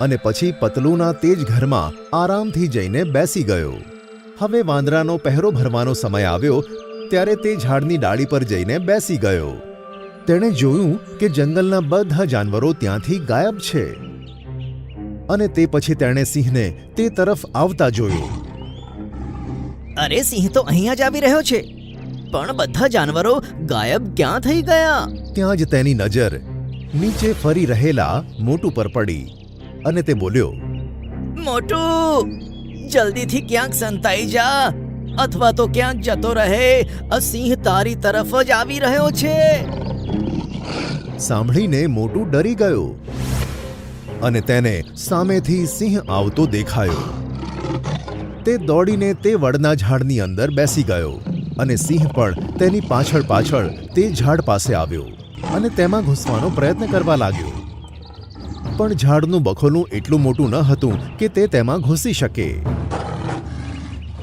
અને પછી પતલુના તે જ ઘરમાં આરામથી જઈને બેસી ગયો. હવે વાંદરાનો પહેરો ભરવાનો સમય આવ્યો ત્યારે તે ઝાડની ડાળી પર જઈને બેસી ગયો. તેણે જોયું કે જંગલના બધા જાનવરો ત્યાંથી ગાયબ છે. અને તે પછી તેણે સિંહને તે તરફ આવતા જોયો. અરે સિંહ તો અહીંયા જ આવી રહ્યો છે. પણ બધા જાનવરો ગાયબ ક્યાં થઈ ગયા? ત્યાં જ તેની નજર નીચે ફરી રહેલા મોટું પર પડી. અને તે બોલ્યો મોટું જલ્દીથી ક્યાંક સંતાઈ જા અથવા તો ક્યાંક જતો રહે. આ સિંહ તારી તરફ જ આવી રહ્યો છે. સાંભળીને મોટું ડરી ગયો અને તેને સામેથી સિંહ આવતો દેખાયો. તે દોડીને તે વડના ઝાડની અંદર બેસી ગયો અને સિંહ પણ તેની પાછળ પાછળ તે ઝાડ પાસે આવ્યો અને તેમાં ઘૂસવાનો પ્રયત્ન કરવા લાગ્યો. પણ ઝાડનું બખોલું એટલું મોટું ન હતું કે તે તેમાં ઘૂસી શકે.